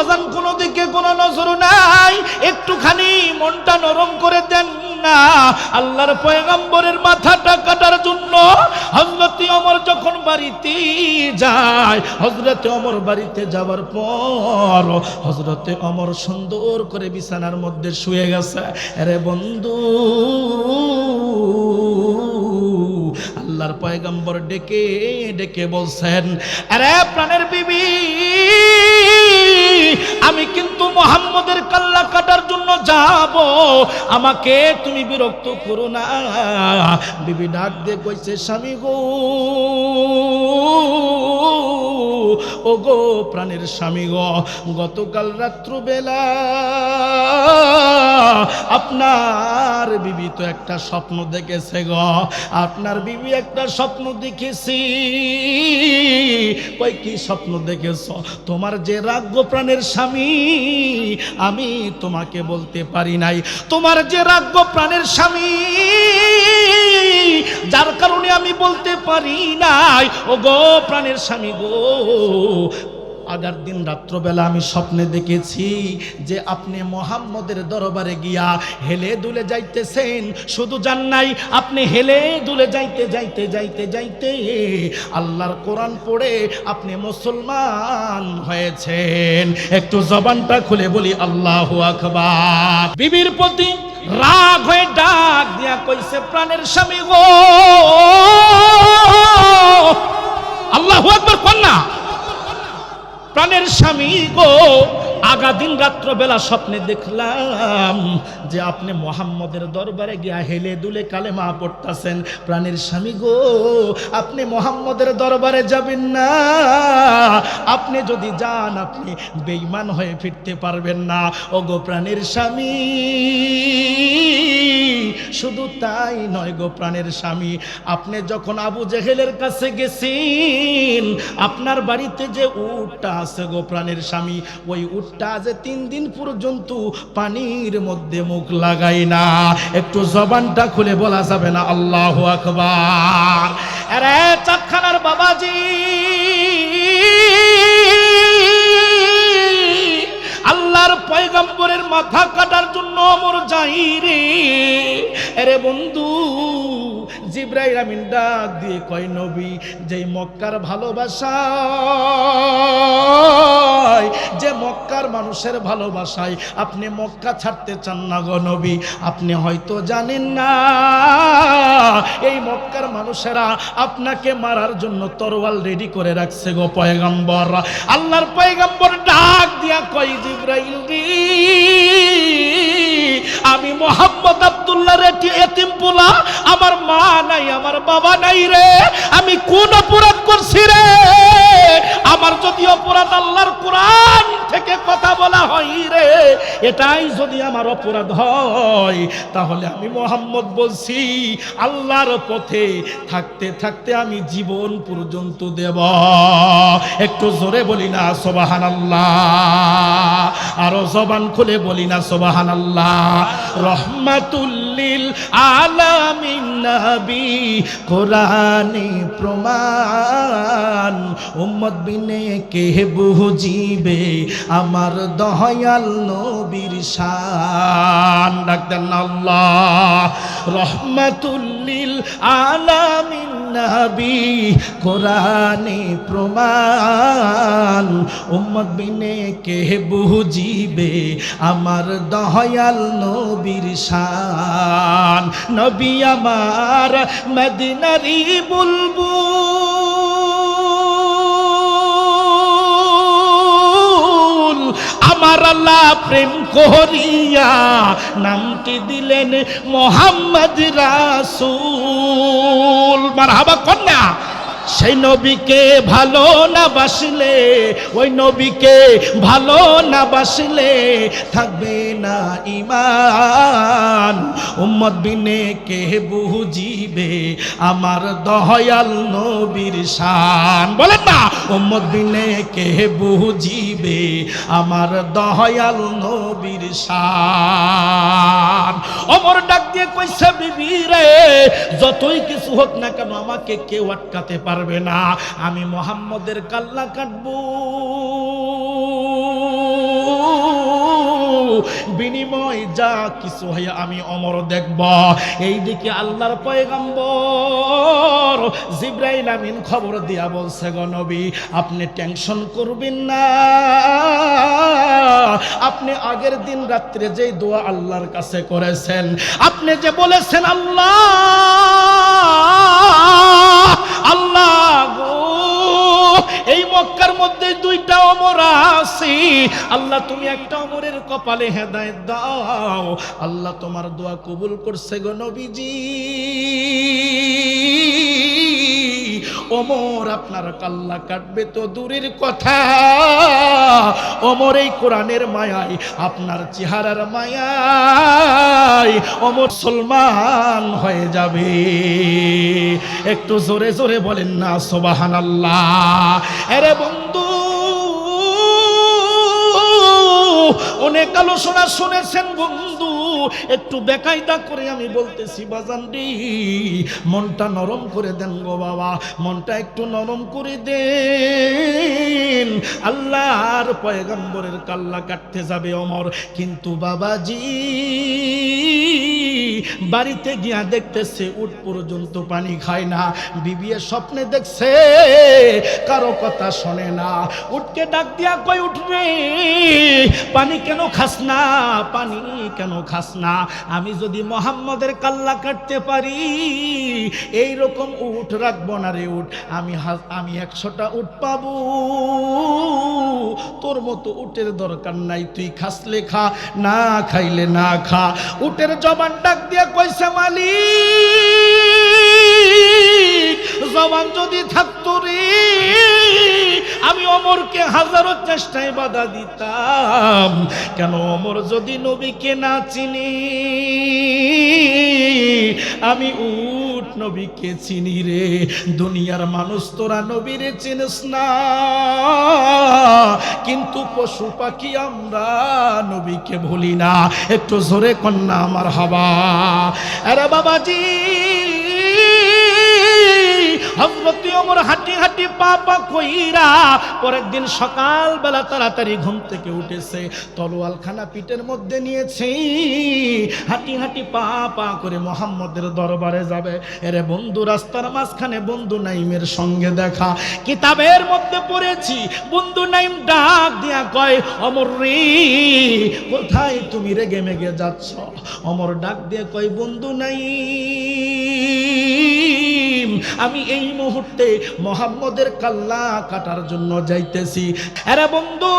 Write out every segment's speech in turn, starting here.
বাজান কোনো দিকে কোনো নজর নাই। একটুখানি মনটা নরম করে দেন না। আল্লাহর পয়গম্বরের মাথাটা কাটার জন্য হজরতে অমর যখন বাড়িতে যায় হজরতে অমর বাড়িতে যাওয়ার পর হজরতে অমর সুন্দর করে বিছানার মধ্যে শুয়ে গেছে। আরে বন্ধু, আল্লাহর পয়গম্বর ডেকে ডেকে বলছেন, আরে প্রাণের বিবি আমি কিন্তু মোহাম্মদের কাল্লা কাটার জন্য যাব। আমাকে তুমি বিরক্ত করো না। বিবি ডাক দিয়ে কইছে, স্বামী গো। ও গো প্রাণের স্বামী গো, গতকাল রাত্রবেলা আপনার বিবি তো একটা স্বপ্ন দেখেছে গো। আপনার বিবি একটা স্বপ্ন দেখেছি। কই কি স্বপ্ন দেখেছ? তোমার যে রাগ্য প্রাণের স্বামী, আমি তোমাকে বলতে পারি নাই। তোমার যে রাগ্য প্রাণের স্বামী যার কারণে আমি বলতে পারি নাই ও গো প্রাণের স্বামী গো আগার দিন রাত্রবেলা আমি স্বপ্নে দেখেছি যে আপনি মোহাম্মদের দরবারে গিয়া হেলে দুলে যাইতেছেন। শুধু জান নাই, আপনি হেলে দুলে যাইতে যাইতে যাইতে যাইতে আল্লাহর কোরআন পড়ে আপনি মুসলমান হয়েছেন। একটু জবানটা খুলে বলি, আল্লাহ আকবার। বিবির প্রতি রাগ হয়ে ডাক দিয়া কইছে, প্রাণের স্বামী গো! আল্লাহ আকবার কন্যা প্রাণের স্বামী গো, আগা দিন রাত্রবেলা স্বপ্নে দেখলাম যে আপনি মোহাম্মদের দরবারে গিয়া হেলে দুলে কালেমা পড়তাছেন। প্রাণের স্বামী গো, আপনি মোহাম্মদের দরবারে যাবেন না। আপনি যদি যান, আপনি বেইমান হয়ে ফিরতে পারবেন না। ও গো প্রাণের স্বামী শুধু তাই নয় গো প্রাণের স্বামী, আপনি যখন আবু জেহেলের কাছে গেছেন, আপনার বাড়িতে যে উটটা আছে গো প্রাণের স্বামী, ওই উটটা যে তিন দিন পর্যন্ত পানির মধ্যে মুখ লাগাই না। একটু জবানটা খুলে বলা যাবে না? আল্লাহ আকবার। আরে চাঁদখানার বাবাজি! পয়গম্বরের মাথা কাটার জন্য অমর যাই রে। বন্ধু জিব্রাইল আমিন ডাক দিয়ে কয়, নবী, যেই মক্কার ভালোবাসা, যে মক্কার মানুষের ভালোবাসায় আপনি মক্কা ছাড়তে চান না গো নবী, আপনি হয়তো জানেন না, এই মক্কার মানুষেরা আপনাকে মারার জন্য তরোয়াল রেডি করে রাখছে গো পয়গম্বর। আল্লাহর পয়গম্বর ডাক দিয়া কয়, জিব্রাইল আমি মোহাম্মদ আব্দুল্লাহ রেটি এতিম পোলা? আমার মা নাই, আমার বাবা নাই রে। আমি কোন অপরাধ করছি রে? আমার যদি অপরাধ আল্লাহর কোরআন থেকে কথা বলা হয় রে, এটাই যদি আমার অপরাধ হয়, তাহলে আমি মোহাম্মদ বলছি, আল্লাহর পথে থাকতে থাকতে আমি জীবন পর্যন্ত দেব। একটু জোরে বলি না সোবাহান আল্লাহ আরও জবান খুলে বলি না সোবাহান আল্লাহ রহমাতুল্লিল আলামিন নবী, কোরআনে প্রমাণ। উম্মত বিনে কে বুঝিবে, আমার দহয়াল নবীর শান। ডাক্তার আল্লাহ। রহমাতুল্লিল আলামিন নবী, কোরআনে প্রমাণ, উম্মত বিনে কে বুঝিবে? আমার দয়াল নবীর শান। নবী আমার মদিনারি বুলবুল প্রেম করিয়া নামটি দিলেন মোহাম্মদ রাসূল। মারহাবা কন্যা, সেই নবীকে ভালো না বাসলে, ওই নবীকে ভালো না বাসলে থাকবে না ইমান। উম্মত বিনে কে বুঝিবে, আমার দহয়াল নবীর শান। বলেন না উম্মত বিনে কে বুঝিবে আমার দয়াল নবীর শান? অমর ডাক দিয়ে কইছে, বিবি রে, যতই কিছু হোক না কেন আমাকে কেউ আটকাতে পারবে না। আমি মোহাম্মদের কাল্লা কাটবো। কিছু হয় আমি অমর দেখব। এইদিকে আল্লাহর পয়গাম্বর জিব্রাইল আমিন খবর দিয়া বলছে, গো নবী, আপনি টেনশন করবেন না। আপনি আগের দিন রাত্রে যেই দোয়া আল্লাহর কাছে করেছেন, আপনি যে বলেছেন, আল্লাহ আল্লাহ গো এই মক্কার মধ্যে দুইটা অমর আছে। আল্লাহ, তুমি একটা অমরের কপালে হেদায় দাও। আল্লাহ, তোমার দোয়া কবুল করছে গো নবীজি। ওমর, আপনার কাল্লা কাটবে তো দূরের কথা। ওমর, এই কোরআনের মায়ায় আপনার চেহারার মায়ায় ওমর সলমান হয়ে যাবে। একটু জোরে জোরে বলেন না সোবাহান আল্লাহ আরে বন্ধু, অনেক আলোচনা শুনেছেন বন্ধু। একটু বেকায়দা করে আমি বলতেছি, বাজান মনটা নরম করে দেন গো বাবা, মনটা একটু নরম করে দেন। আল্লাহর পয়গম্বরের কাল্লা কাটতে যাবে অমর, কিন্তু বাবাজি বাড়িতে গিয়া দেখতেছে, উঠ পর্যন্ত পানি খায় না। বিবিয়ে স্বপ্নে দেখছে, কারও কথা শোনে না। উঠকে ডাক দিয়া কই উঠবে। পানি কেন খাস না? পানি কেন খাস না? আমি যদি মোহাম্মদের কাল্লা কাটতে পারি এই রকম উঠ রাখব না রে উঠ। আমি আমি একশোটা উঠ পাবো। তোর মতো উটের দরকার নাই, তুই খাসলে খা না খাইলে না খা। উটের জবান ডাক দিয়া কইছে মালিক। জবান যদি থাকতো রে, আমি অমরকে হাজারো চেষ্টায় বাধা দিতাম। কেন অমর যদি নবীকে না চিনি? আমি উট নবীকে চিনি রে, দুনিয়ার মানুষ তোরা নবীরে চিনিস না। কিন্তু পশু পাখি আমরা নবীকে ভুলি না। একটু জোরে কন্যা আমার হাবা আরে বাবাজি হজরতি ওমর হাঁটি হাঁটি পা পা কইরা পরের দিন সকালবেলা তাড়াতাড়ি ঘুম থেকে উঠেছে। তলোয়ালখানা পিঠের মধ্যে নিয়েছে। হাঁটি হাঁটি পা পা করে মোহাম্মদের দরবারে যাবে। এরে বন্ধু রাস্তার মাঝখানে বন্ধু নাইমের সঙ্গে দেখা। কিতাবের মধ্যে পড়েছি, বন্ধু নাইম ডাক দিয়া কয় অমর রে, কোথায় তুমি রেগে মেগে যাচ্ছ? অমর ডাক দিয়ে কয়, বন্ধু নাই আমি এই মুহূর্তে মোহাম্মদের কাল্লা কাটার জন্য যাইতেছি। আরে বন্ধু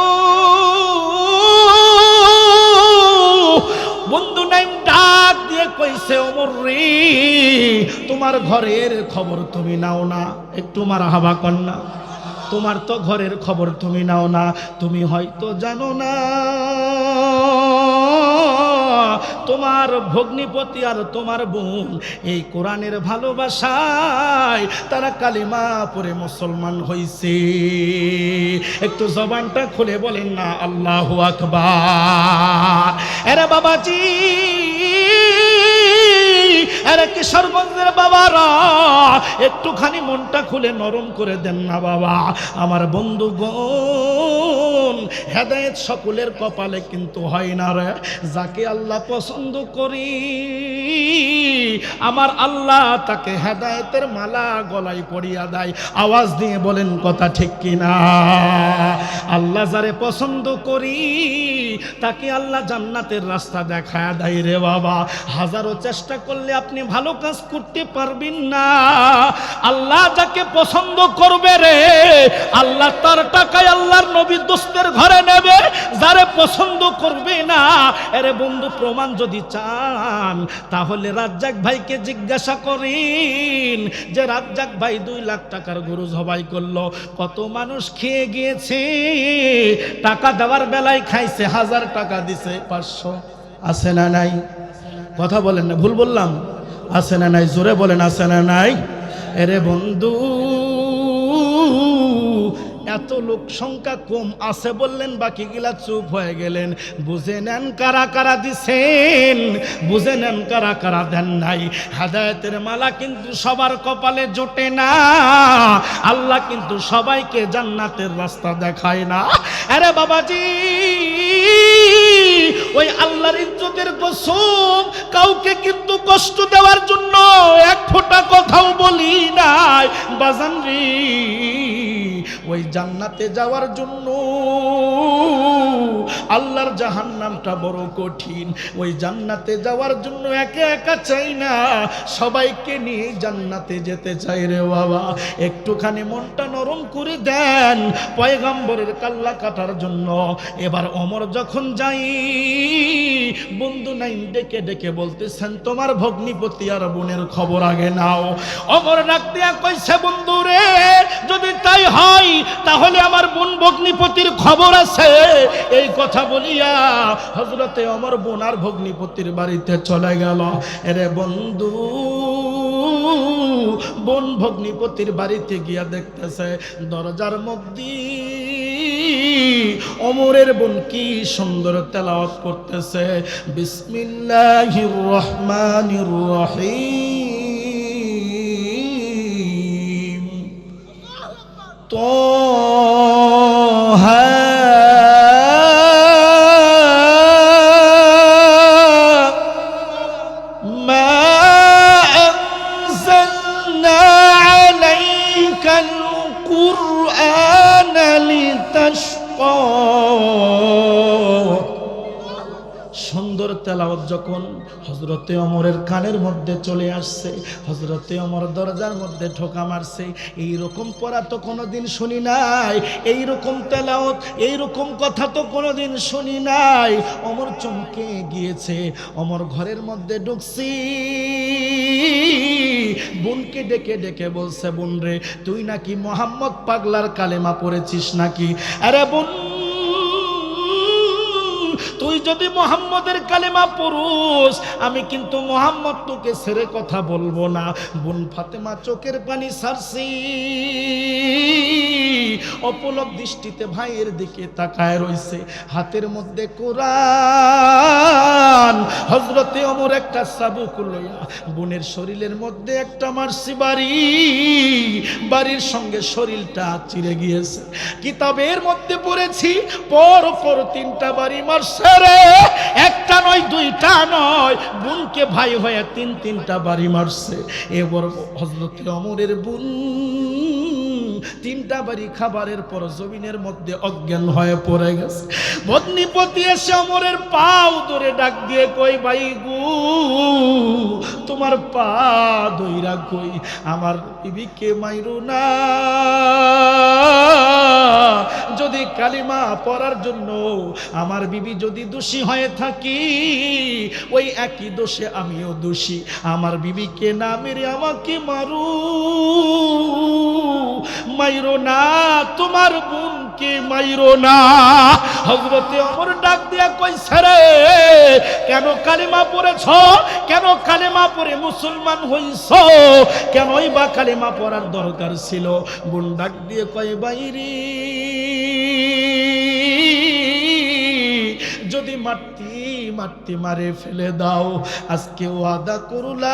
বন্ধু নাইম ডাক দিয়ে কইছে অমর রে, তোমার ঘরের খবর তুমি নাও না। একটু মারা হাবা কন্যা তোমার তো ঘরের খবর তুমি নাও না, তুমি হয়তো জানো না। তোমার ভগ্নিপতি আর তোমার বোন, এই কোরআনের ভালোবাসায় তারা কালিমা পরে মুসলমান হইছে। একটু জবানটা খুলে বলেন না, আল্লাহ আকবার। এরা বাবাজি আরে বাবারা, একটুখানি মনটা খুলে নরম করে দেন না বাবা। আমার বন্ধুগণ হেদায়েত সকলের কপালে কিন্তু হয় না রে। যাকে আল্লাহ পছন্দ করি, আমার আল্লাহ তাকে হেদায়েতের মালা গলায় পরিয়া দেয়। আওয়াজ দিয়ে বলেন, কথা ঠিক কিনা? আল্লাহ যারে পছন্দ করি, তাকে আল্লাহ জান্নাতের রাস্তা দেখায় দেয় রে বাবা। হাজারো চেষ্টা করলে আপনি ভালো কাজ করতে পারবেন না। আল্লাহ যাকে পছন্দ করবে রে, আল্লাহ তার টাকায় আল্লাহর নবী দোস্তের ঘরে নেবে, যারে পছন্দ করবে না, এরে বন্ধু প্রমাণ যদি চান, তাহলে রাজ্জাক ভাইকে জিজ্ঞাসা করেন যে, রাজ্জাক ভাই, দুই লাখ টাকার গরু জবাই করল, কত মানুষ খেয়ে গিয়েছে? টাকা দেওয়ার বেলায় খাইছে, হাজার টাকা দিছে, পাঁচশো আছে না নাই? কথা বলেন না, ভুল বললাম, আছে না নাই? জোরে বলেন, আছে না নাই? এরে বন্ধু এত লোক সংখ্যা কম আছে বললেন, বাকি গিলা চুপ হয়ে গেলেন। বুঝে নেন কারা কারা দিছেন? বুঝে নেন কারা কারা দেন নাই। হেদায়তের মালা কিন্তু সবার কপালে জোটে না। আল্লাহ কিন্তু সবাইকে জান্নাতের রাস্তা দেখায় না। আরে বাবাজি, ওই আল্লাহর ইজ্জতের কসম, কাউকে কিন্তু কষ্ট দেওয়ার জন্য এক ফোঁটা কথাও বলি নাই। বাজান রে। ওই জান্নাতে যাওয়ার জন্য আল্লাহর জাহান্নামটা বড় কঠিন। ওই জান্নাতে যাওয়ার জন্য একা একা চাই না। সবাইকে নিয়ে জান্নাতে যেতে চাই রে বাবা। একটুখানি মনটা নরম করে দেন পয়গাম্বরের কাল্লা কাটার জন্য। এবার অমর যখন যাই, বন্ধু নাই, ডেকে ডেকে বলতেছেন, তোমার ভগ্নিপতি আর বোনের খবর আগে নাও। অমর ডাক দিয়া কইছে, বন্ধু রে, যদি তাই হয় তাহলে আমার বোন ভগ্নিপতির খবর আছে। এই কথা বলিয়া হজরতে অমর বোন আর ভগ্নিপতির বাড়িতে চলে গেল। এরে বন্ধু, বোন ভগ্নিপতির বাড়িতে গিয়া দেখতেছে, দরজার মধ্যে অমরের বোন কি সুন্দর তেলাওয়াত করতেছে। বিসমিল্লাহির রহমানির রহিম। طه. ما أنزلنا عليك القرآن لتشقى. সুন্দর তেলাওয়াত যখন হজরতে অমরের কানের মধ্যে চলে আসছে, হজরতে অমর দরজার মধ্যে ঠোকা মারছে এই রকম পড়া তো কোনোদিন শুনি নাই এই রকম তেলাওয়াত এই রকম কথা তো কোনোদিন শুনি নাই। অমর চমকে গিয়েছে, অমর ঘরের মধ্যে ঢুকছি। বোনকে ডেকে ডেকে বলছে, বোন রে, তুই নাকি মোহাম্মদ পাগলার কালেমা পড়েছিস নাকি? আরে বোন তুই যদি মোহাম্মদের কালেমা পুরুষ আমি কিন্তু মোহাম্মদ তোকে ছেড়ে কথা বলব না। বোন ফাতেমা চোখের পানি সারছি। অপলক দৃষ্টিতে ভাইয়ের দিকে তাকায় রইছে। হাতের মধ্যে কোরআন। হজরতে অমর একটা সাবুক লইয়া বোনের শরীরের মধ্যে একটা মারছি বাড়ি। বাড়ির সঙ্গে শরীরটা চিরে গিয়েছে। কিতাবের মধ্যে পড়েছি, পর পর তিনটা বাড়ি মারছে রে। একটা নয়, দুইটা নয়। বোনকে ভাই হয়ে তিন, তিনটা বাড়ি মারছে। এবার হজরতে অমরের বোন তিনটা বাড়ি খাবারের পর জমিনের মধ্যে অজ্ঞান হয়ে পড়ে গেছে। ভগ্নিপতি এসে অমরের পাও ধরে ডাক দিয়ে কই ভাই গু, তোমার পা দইরা কই, আমার বিবিকে মাইরু না। যদি কালিমা পড়ার জন্য আমার বিবি যদি দোষী হয়ে থাকি, ওই একই দোষে আমিও দোষী। আমার বিবিকে না মেরে আমাকে মারু, মাইরো না। তোমার বোনকে মাইরো না। হজরতে অমর ডাক দিয়া কইছে রে, কেন কালিমা পড়েছ? কেন কালিমা পড়ে মুসলমান হইছ? কেনই বা কালিমা পড়ার দরকার ছিল? বোন ডাক দিয়ে কয় বাইরে যদি মারতি মারতি মারে ফেলে দাও, আজকে ওয়াদা করলাম।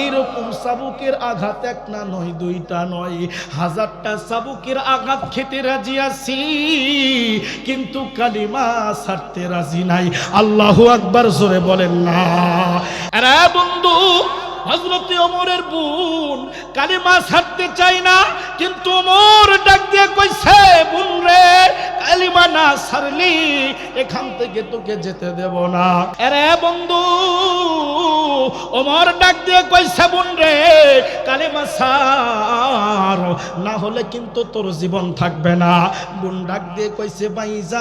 এইরকম সাবুকের আঘাত এক না নয়, দুইটা নয়। হাজারটা সাবুকের আঘাত খেতে রাজি আছি, কিন্তু কালিমা ছাড়তে রাজি নাই। আল্লাহু আকবার জোরে বলেন না। বন্ধু হজরতে অমরের বোন কালিমা ছাড়তে চাই না কিন্তু অমর ডাক দিয়ে কইছে বোন রে কালিমা না ছাড়লি এখান থেকে তোকে যেতে দেব না। আরে বন্ধু, ওমর ডাক দিয়ে কইছে, বোন রে, কালিমা ছাড় না হলে কিন্তু তোর জীবন থাকবে না। বোন ডাক দিয়ে কইছে বাইজান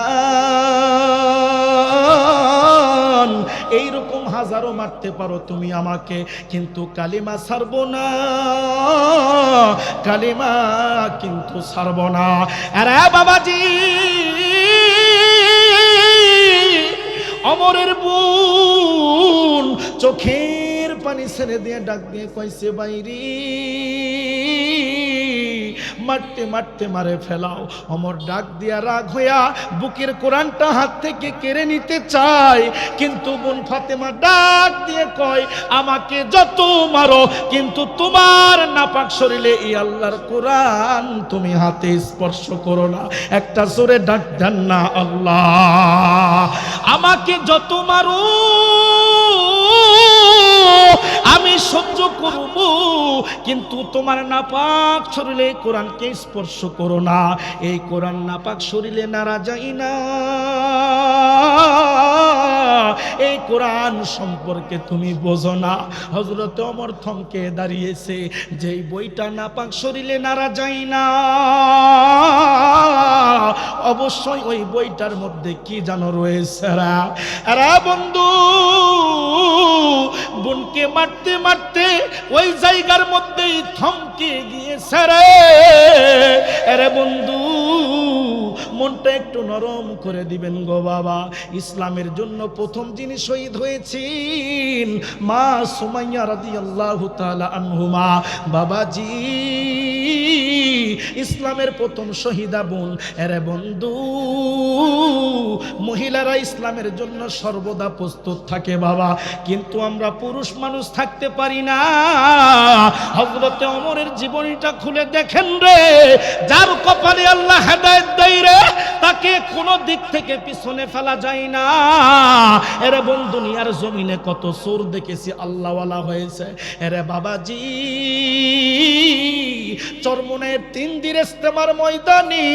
এইরকম হাজারো মারতে পারো তুমি আমাকে, কিন্তু কালিমা ছাড়ব না, কালিমা কিন্তু ছাড়ব না। আরে বাবাজি অমরের বোন চোখের পানি ছেড়ে দিয়ে ডাক দিয়ে কইছে বাইরি। মারতে মারতে মারে ফেলাও। অমর ডাক দিয়া রাগ হইয়া বুকের কোরআনটা হাত থেকে কেড়ে নিতে চায়। কিন্তু বোন ফাতেমা ডাক দিয়ে কয়, আমাকে যত মারো, কিন্তু তোমার নাপাক শরীরে এই আল্লাহর কোরআন তুমি হাতে স্পর্শ করো না। একটা জোরে ডাক দেন না আল্লাহ। আমাকে যত মারো আমি সহ্য করব, কিন্তু তোমার নাপাক শরীরে কোরআনকে স্পর্শ করো না। এই কোরআন নাপাক শরীরে নারা যাই না। এই কোরআন সম্পর্কে তুমি বোঝো না। হজরত অমর থমকে দাঁড়িয়েছে, যেই বইটা নাপাক শরীরে নারা যায় না। অবশ্যই ওই বইটার মধ্যে কি জানো রয়েছে বন্ধু, বোনকে মারতে মারতে ওই জায়গার মধ্যেই থমকে গিয়েছে রে। বন্ধু মনটা একটু নরম করে দিবেন গো বাবা। ইসলামের জন্য প্রথম যিনি শহীদ হয়েছেন, মা সুমাইয়া রাদিয়াল্লাহু তাআলা আনহুমা। বাবাজি ইসলামের প্রথম শহীদা বোন এরে বন্ধু, মহিলারা ইসলামের জন্য সর্বদা প্রস্তুত থাকে বাবা। কিন্তু আমরা পুরুষ মানুষ থাকতে পারি না। হজরতে অমরের জীবনীটা খুলে দেখেন রে। যার কপালে আল্লাহ হেদায়েত দেয় রে, তাকে কোনো দিক থেকে পিছনে ফেলা যায় না। এরে বন্ধু, দুনিয়ার জমিনে কত চোর দেখেছি, আল্লাহওয়ালা হয়েছে। এরে বাবাজি চরমনের তিন দিন ইস্তেমার ময়দানি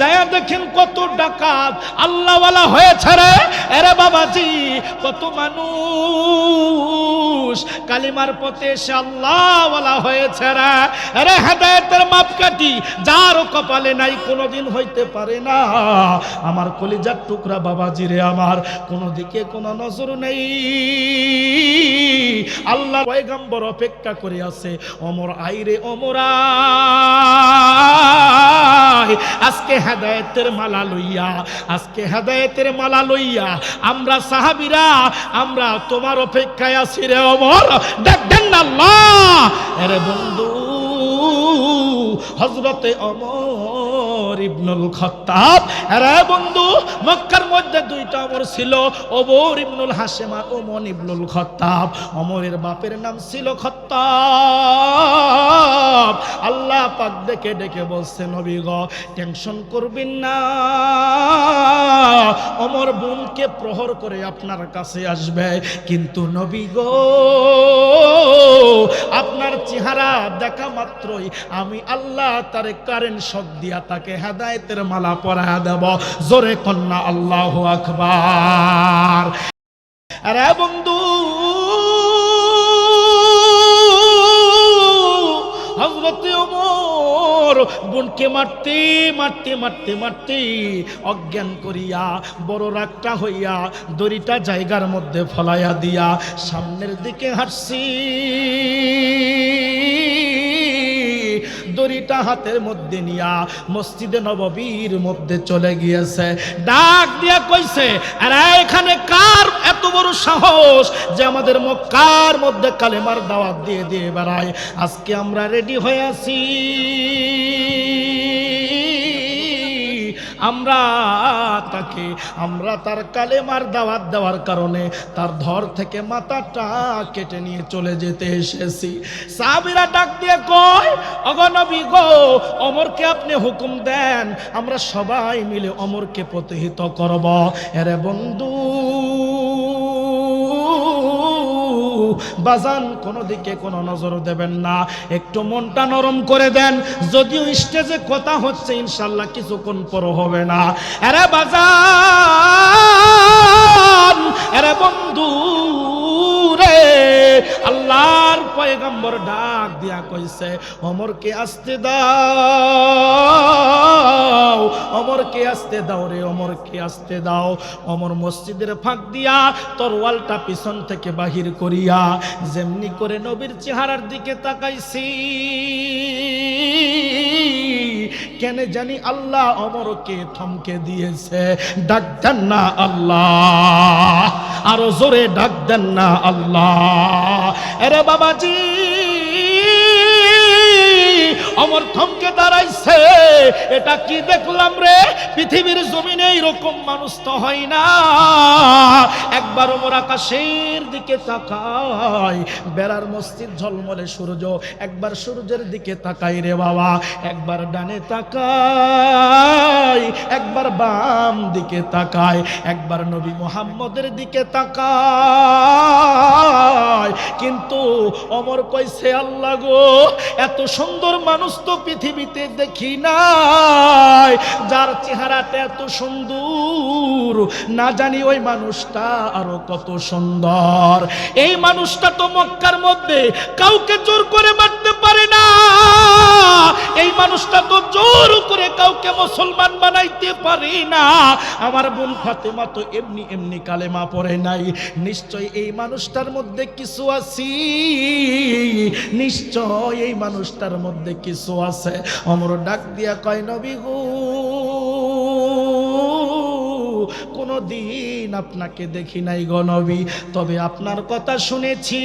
যায়া দেখেন কত ডাকাত। আল্লাহওয়ালা হয়েছে রে। এরে বাবাজি, কত মানুষ। কালিমার পথে এসে আল্লাহওয়ালা হয়েছে রে। আরে হেদায়েতের মাপকাঠি, যার কপালে নাই, কোনোদিন হইতে পারে না। আমার কলিজার টুকরা বাবাজি রে আমার, কোনো দিকে কোনো নজর নেই। আল্লাহ পয়গাম্বর অপেক্ষা করে আছে অমর আইরে অমরা আজকে হেদায়েতের মালা লইয়া, আজকে হেদায়েতের মালা লইয়া আমরা সাহাবিরা, আমরা তোমার অপেক্ষায় আছি রে অমর। দেখবেন না আল্লাহ। আরে বন্ধু হজরতে অমর ইবনুল খত্তাব। আরে বন্ধু, মক্কার মধ্যে দুইটা অমর ছিল, ওমর ইবনুল হাসেমা ওমন ইবনুল খত্তাব। অমরের বাপের নাম ছিল খত্তাব। আল্লাহ পাক ডেকে ডেকে বলছে, নবী গ টেনশন করবেন না। অমর বোনকে প্রহর করে আপনার কাছে আসবে। কিন্তু নবী গো, আপনার চেহারা দেখা মাত্রই আমি আল্লাহ তার কারেন্ট শক দিয়া তাকে হেদায়েতের মালা পরা দেব। জোরে কন্যা, আল্লাহ আকবার। আরে বন্ধু হজরতে ওমর বোনকে মারতে মারতে মারতে মারতে অজ্ঞান করিয়া বড় রাগটা হইয়া দড়িটা জায়গার মধ্যে ফলাইয়া দিয়া সামনের দিকে হাঁটছি। দড়িটা হাতের মধ্যে নিয়া মসজিদে নববীর মধ্যে চলে গিয়েছে। ডাক দিয়া কইছে আর এখানে কার এত বড় সাহস যে আমাদের মক্কার মধ্যে কালেমার দাওয়াত দিয়ে দিয়ে বেড়ায়? আজকে আমরা রেডি হয়ে আছি। আমরা তাকে, আমরা তার কালেমার দাওয়াত দেওয়ার কারণে তার ধর থেকে মাথাটা কেটে নিয়ে চলে যেতে এসেছি। সাবিরা ডাক দিয়ে কয় অগণবী গো, অমরকে আপনি হুকুম দেন, আমরা সবাই মিলে অমরকে প্রতিহিত করব। এরে বন্ধু বাজান কোনো দিকে কোনো নজর দেবেন না। একটু মনটা নরম করে দেন। যদিও স্টেজে কথা হচ্ছে, ইনশাল্লাহ কিছুক্ষণ পর হবে না। আরে বাজান, আরে বন্ধু। আল্লাহর পয়গম্বর ডাক দিয়া কইছে, অমরকে আসতে দাও, অমরকে আসতে দাও রে, অমরকে আসতে দাও। অমর মসজিদের ফাঁক দিয়া তরওয়ালটা পিছন থেকে বাহির করিয়া যেমনি করে নবীর চেহারার দিকে তাকাইছি। কেন জানি আল্লাহ অমরকে থমকে দিয়েছে। ডাক দেন না আল্লাহ। আরও জোরে ডাক দেন না আল্লাহ। এরে বাবাজি অমর থমকে দাঁড়াইছে। এটা কি দেখলাম রে? পৃথিবীর জমিনে এরকম মানুষ তো হয় না। একবার ওমর আকাশের দিকে তাকায়। বেড়ার মসজিদ ঝলমলে সূর্য। একবার সূর্যের দিকে তাকাই রে বাবা। একবার ডানে তাকায়। একবার বাম দিকে তাকায়। একবার নবী মোহাম্মদের দিকে তাকায়। কিন্তু অমর কইছে, আল্লাহ গো, এত সুন্দর মানুষ তো পৃথিবীতে দেখি নাই। যার চেহারাটা এত সুন্দর, না জানি ওই মানুষটা আরও কত সুন্দর। এই মানুষটা তো মক্কার মধ্যে কাউকে জোর করে মারতে পারে না। এই মানুষটা তো জোর করে কাউকে মুসলমান বানাইতে পারে না। আমার বোন ফাতেমা তো এমনি এমনি কালেমা পড়ে নাই। নিশ্চয় এই মানুষটার মধ্যে কিছু আছি নিশ্চয় এই মানুষটার মধ্যে কিছু আছে। অমর ডাক দিয়া কয়, নবী গো কোনো দিন আপনাকে দেখি নাই গনবী তবে আপনার কথা শুনেছি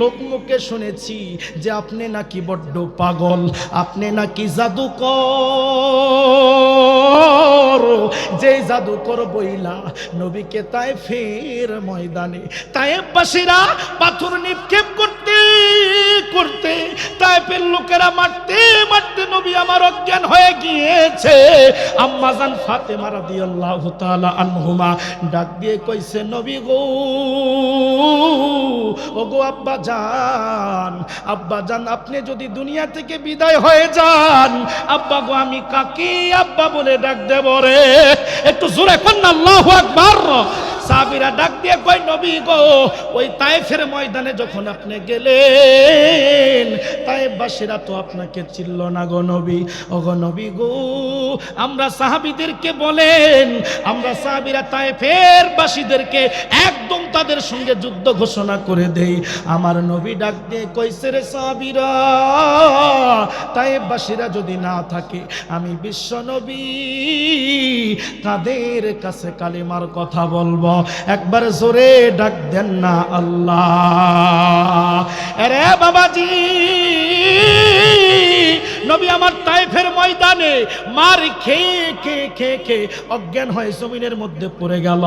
লোকমুখে শুনেছি যে আপনি নাকি বড্ড পাগল, আপনি নাকি জাদুকর। যে জাদুকর বইলা নবীকে তাই ফের ময়দানে তায়েববাসীরা পাথর নিক্ষেপ করতে করতে তাইফের লোকেরা মারতে মারতে নবী আমার অজ্ঞান হয়ে গিয়েছে। আম্মাজান ফাতেমা রাদিয়াল্লাহু তাআলা আনহুমা ডাক দিয়ে কইছে, নবী গো, ওগো আব্বা জান, আব্বা যান আপনি যদি দুনিয়া থেকে বিদায় হয়ে যান, আব্বা গো, আমি কাকি আব্বা বলে ডাক দেব রে। একটু জোরে না আল্লাহু আকবার। সাবিরা ডাক দিয়ে কই নবী গো, ওই তায়েফের ময়দানে যখন আপনি গেলেন তায়েফবাসীরা তো আপনাকে চিনল না গো নবী। ও গো নবী গো, আমরা সাহাবীদেরকে বলেন, আমরা সাহাবীরা তায়েফের বাসীদেরকে একদম তাদের সঙ্গে যুদ্ধ ঘোষণা করে দেই। আমার নবী ডাক দিয়ে কইছে রে সাহাবীরা তায়েফবাসীরা যদি না থাকে, আমি বিশ্ব নবী, তাদের কাছে কালিমার কথা বলব। একবার জোরে ডাক দেন না আল্লাহ। আরে বাবাজি নবী আমার তাইফের ময়দানে মার খেয়ে খেয়ে খেয়ে খেয়ে অজ্ঞান হয়ে জমিনের মধ্যে পড়ে গেল।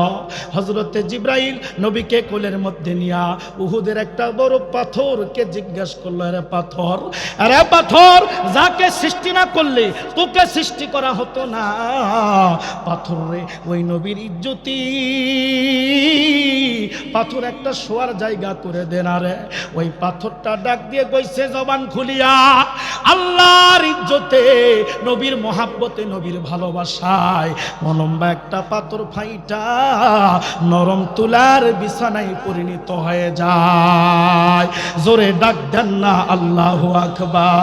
হজরতে জিব্রাইল নবীকে কোলের মধ্যে নিয়া উহুদের একটা বড় পাথরকে জিজ্ঞাসা করল, আরে পাথর আরে পাথর, যাকে সৃষ্টি না করলে তোকে সৃষ্টি করা হতো না। পাথর রে, ওই নবীর ইজ্জতি। পাথর একটা শোয়ার জায়গা করে দেন আরে ওই পাথরটা ডাক দিয়ে কইছে জবান খুলিয়া। আল্লাহর ইজ্জতে, নবীর মহাব্বতে, নবীর ভালোবাসায়। মলম্বা একটা পাথর ফাইটা, নরম তুলার বিছানায় পরিণত হয়ে যায়। জোরে ডাক দেন না আল্লাহ আকবার।